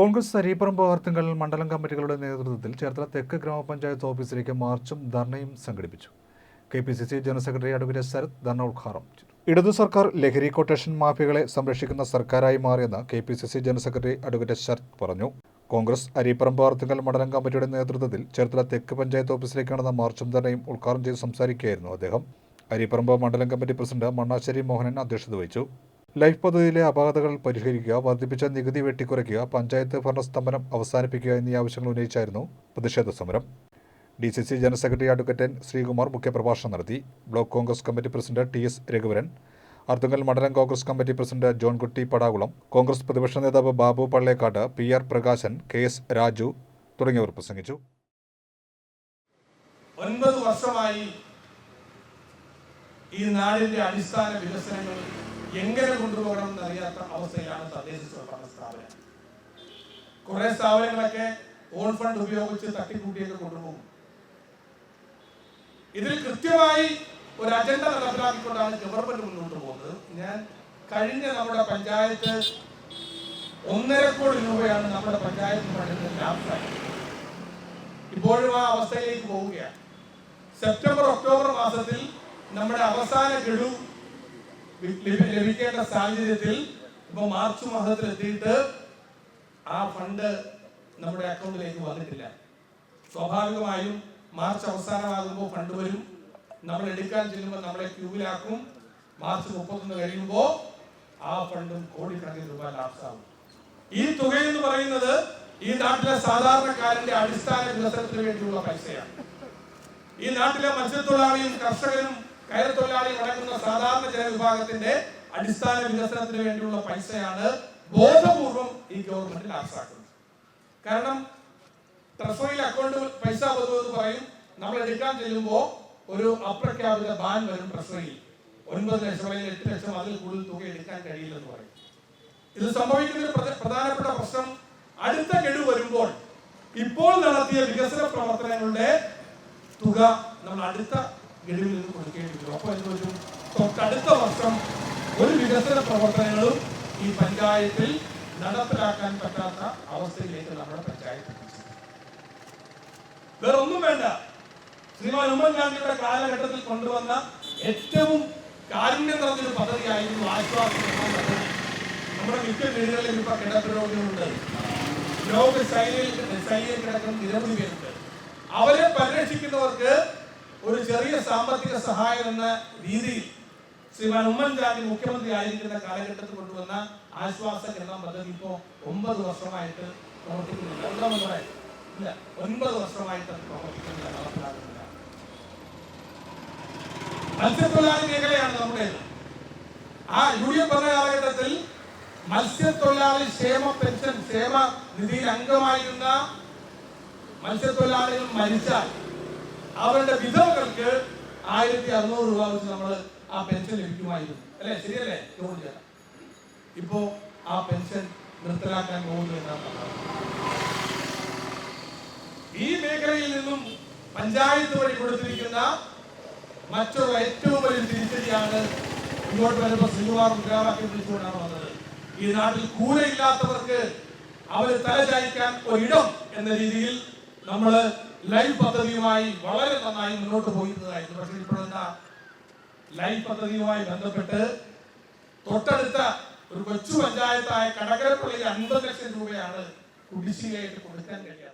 കോൺഗ്രസ് അരീപ്പുറം വാർത്തകൾ മണ്ഡലം കമ്മിറ്റികളുടെ നേതൃത്വത്തിൽ ചേർത്തല തെക്ക് ഗ്രാമപഞ്ചായത്ത് ഓഫീസിലേക്ക് മാർച്ചും ധർണയും സംഘടിപ്പിച്ചു. K P C C general secretary advocate Sarath ധർണ ഉദ്ഘാടനം ഇടതു സർക്കാർ ലഹരി കൊട്ടേഷൻ മാഫിയകളെ സംരക്ഷിക്കുന്ന സർക്കാരായി മാറിയെന്ന് K P C C general secretary advocate Sarath പറഞ്ഞു. കോൺഗ്രസ് അരീപ്പുറം വാർത്തകൾ മണ്ഡലം കമ്മിറ്റിയുടെ നേതൃത്വത്തിൽ ചേർത്തല തെക്ക് പഞ്ചായത്ത് ഓഫീസിലേക്ക് നടന്ന മാർച്ചും ധർണയും ഉദ്ഘാടനം ചെയ്ത് സംസാരിക്കുകയായിരുന്നു അദ്ദേഹം. അരീപ്പറമ്പ് മണ്ഡലം കമ്മിറ്റി പ്രസിഡന്റ് മണ്ണാശ്ശേരി മോഹനൻ അധ്യക്ഷത വഹിച്ചു. ലൈഫ് പദ്ധതിയിലെ അപാകതകൾ പരിഹരിക്കുക വർദ്ധിപ്പിച്ച നികുതി വെട്ടിക്കുറയ്ക്കുക പഞ്ചായത്ത് ഭരണസ്തംഭനം അവസാനിപ്പിക്കുക എന്നീ ആവശ്യങ്ങൾ ഉന്നയിച്ചായിരുന്നു പ്രതിഷേധ സമരം. D C C general secretary advocate N Sreekumar മുഖ്യപ്രഭാഷണം നടത്തി. Block Congress committee president T S Raghuvaran Arthunkal മണ്ഡലം കോൺഗ്രസ് കമ്മിറ്റി പ്രസിഡന്റ് ജോൺകുട്ടി പടാകുളം കോൺഗ്രസ് പ്രതിപക്ഷ നേതാവ് Babu Pallekkattu P R Prakashan K S Raju തുടങ്ങിയവർ പ്രസംഗിച്ചു. ഒൻപത് വർഷമായി ഈ നാടിന്റെ അടിസ്ഥാന വികസനങ്ങൾ എങ്ങനെ കൊണ്ടുപോകണം എന്നറിയാത്ത അവസ്ഥയിലാണ് തദ്ദേശ സ്വയംഭരണ സ്ഥാപനം. കുറെ സ്ഥാപനങ്ങളൊക്കെ ഓൺ ഫണ്ട് ഉപയോഗിച്ച് തട്ടിക്കൂട്ടിയൊക്കെ കൊണ്ടുപോകും. ഇതിൽ കൃത്യമായി ഒരു അജണ്ട നടപ്പിലാക്കിക്കൊണ്ടാണ് ഗവൺമെന്റ് മുന്നോട്ട് പോകുന്നത്. ഞാൻ കഴിഞ്ഞ നമ്മുടെ പഞ്ചായത്ത് ഒന്നര കോടി രൂപയാണ് നമ്മുടെ പഞ്ചായത്ത് ഫണ്ടിന് ലാഭം ഇപ്പോഴും ആ അവസ്ഥയിലേക്ക് പോവുകയാണ്. സെപ്റ്റംബർ ഒക്ടോബർ മാസത്തിൽ നമ്മുടെ അവസാന ഗഡു ലഭിക്കേണ്ട സാഹചര്യത്തിൽ ഇപ്പൊ മാർച്ച് മാസത്തിൽ എത്തിയിട്ട് ആ ഫണ്ട് നമ്മുടെ അക്കൗണ്ടിലേക്ക് വന്നിട്ടില്ല. സ്വാഭാവികമായും മാർച്ച് അവസാനമാകുമ്പോൾ ഫണ്ട് വരും. നമ്മൾ എടുക്കാൻ ചെല്ലുമ്പോൾ നമ്മളെ ക്യൂവിലാക്കും. മാർച്ച് മുപ്പത്തൊന്ന് കഴിയുമ്പോൾ ആ ഫണ്ടും കോടിക്കണക്കിന് രൂപ ലാഭസാകും ഈ തുക എന്ന് പറയുന്നത് ഈ നാട്ടിലെ സാധാരണക്കാരന്റെ അടിസ്ഥാന വികസനത്തിന് വേണ്ടിയുള്ള പൈസയാണ്. ഈ നാട്ടിലെ മത്സ്യത്തൊഴിലാളിയും കർഷകനും കയറത്തൊഴിലാളിയും അടങ്ങുന്ന സാധാരണ ജനവിഭാഗത്തിന്റെ അടിസ്ഥാന വികസനത്തിന് വേണ്ടിയുള്ള പൈസയാണ് ബോധപൂർവം ഈ ഗവൺമെന്റ് ലാസാക്കുന്നത് കാരണം ട്രഷറിയിൽ അക്കൗണ്ട് പൈസ വരുമെന്ന് പറയും. നമ്മൾ എടുക്കാൻ ചെല്ലുമ്പോൾ ഒരു അപ്രഖ്യാപിത ബാൻ വരും ട്രഷറിയിൽ ഒൻപത് ലക്ഷം അല്ലെങ്കിൽ എട്ട് ലക്ഷം അതിൽ കൂടുതൽ തുക എടുക്കാൻ കഴിയില്ലെന്ന് പറയും. ഇത് സംഭവിക്കുന്ന ഒരു പ്രധാനപ്പെട്ട പ്രശ്നം അടുത്ത ഗഡു വരുമ്പോൾ ഇപ്പോൾ നടത്തിയ വികസന പ്രവർത്തനങ്ങളുടെ തുക നമ്മൾ അടുത്ത ഗഡുവിൽ നിന്ന് കൊടുക്കേണ്ടി വരും. അപ്പോൾ എന്ത് തൊട്ടടുത്ത വർഷം ഒരു വികസന പ്രവർത്തനങ്ങളും ഈ പഞ്ചായത്തിൽ നടപ്പിലാക്കാൻ പറ്റാത്ത അവസ്ഥയിലേക്ക് നമ്മുടെ പഞ്ചായത്ത്. വേറെ ഒന്നും വേണ്ട. ശ്രീമാൻ ഉമ്മൻചാണ്ടിയുടെ കാലഘട്ടത്തിൽ കൊണ്ടുവന്ന ഏറ്റവും കാരുണ്യം നിറഞ്ഞൊരു പദ്ധതിയായിരുന്നു ആശ്വാസം പദ്ധതി നമ്മുടെ മിക്ക വീടുകളിലും ഇപ്പൊ കിടപ്പുരോഗികളുണ്ട് ലോക ശൈലിയിൽ ശൈലിയിൽ കിടക്കുന്ന നിരവധി പേരുണ്ട്. അവരെ പരിരക്ഷിക്കുന്നവർക്ക് ഒരു ചെറിയ സാമ്പത്തിക സഹായം എന്ന രീതിയിൽ ശ്രീമാൻ ഉമ്മൻചാണ്ടി മുഖ്യമന്ത്രി ആയിരിക്കുന്ന കാലഘട്ടത്തിൽ കൊണ്ടുവന്ന ആശ്വാസ കേരള പദ്ധതി ഇപ്പോ ഒമ്പത് വർഷമായിട്ട് പ്രവർത്തിക്കുന്നില്ല ഒന്നാമത് പറയാം ഇല്ല ഒൻപത് വർഷമായിട്ട് അത് പ്രവർത്തിക്കുന്നില്ല നടപ്പിലാകുന്നില്ല. മത്സ്യത്തൊഴിലാളി മേഖലയാണ് നമ്മുടേത് ആ യു ഡി എഫ് കാലഘട്ടത്തിൽ മത്സ്യത്തൊഴിലാളി ക്ഷേമ പെൻഷൻ ക്ഷേമ നിധിയിൽ അംഗമായിരുന്ന മത്സ്യത്തൊഴിലാളികൾ മരിച്ചാൽ അവരുടെ വിധവകൾക്ക് ആയിരത്തി അറുന്നൂറ് രൂപ വെച്ച് നമ്മൾ ആ പെൻഷൻ ലഭിക്കുമായിരുന്നു അല്ലേ? ശരിയല്ലേ? ചേട്ടാ ഇപ്പോ ആ പെൻഷൻ നിർത്തലാക്കാൻ പോകുന്നു എന്നാണ് ഈ മേഖലയിൽ നിന്നും പഞ്ചായത്ത് വഴി കൊടുത്തിരിക്കുന്ന മറ്റൊരു ഏറ്റവും വലിയ തിരിച്ചടിയാണ് ഇങ്ങോട്ട് വരുമ്പോൾ ശ്രീകുമാർ മുദ്രാവാക്യം വിളിച്ചുകൊണ്ടാണ് വന്നത്. ഈ നാട്ടിൽ കൂരയില്ലാത്തവർക്ക് അവർ തലചായ്ക്കാൻ ഒരിടം എന്ന രീതിയിൽ നമ്മൾ ലൈവ് പദ്ധതിയുമായി വളരെ നന്നായി മുന്നോട്ട് പോയിരുന്നതായിരുന്നു. പക്ഷേ ഇപ്പോഴെന്താ? ലൈഫ് പദ്ധതിയുമായി ബന്ധപ്പെട്ട് തൊട്ടടുത്ത ഒരു കൊച്ചു പഞ്ചായത്തായ കടകരപ്പള്ളിയിൽ അൻപത് ലക്ഷം രൂപയാണ് കുടിശ്ശികയായിട്ട് കൊടുക്കാൻ കഴിയാറ്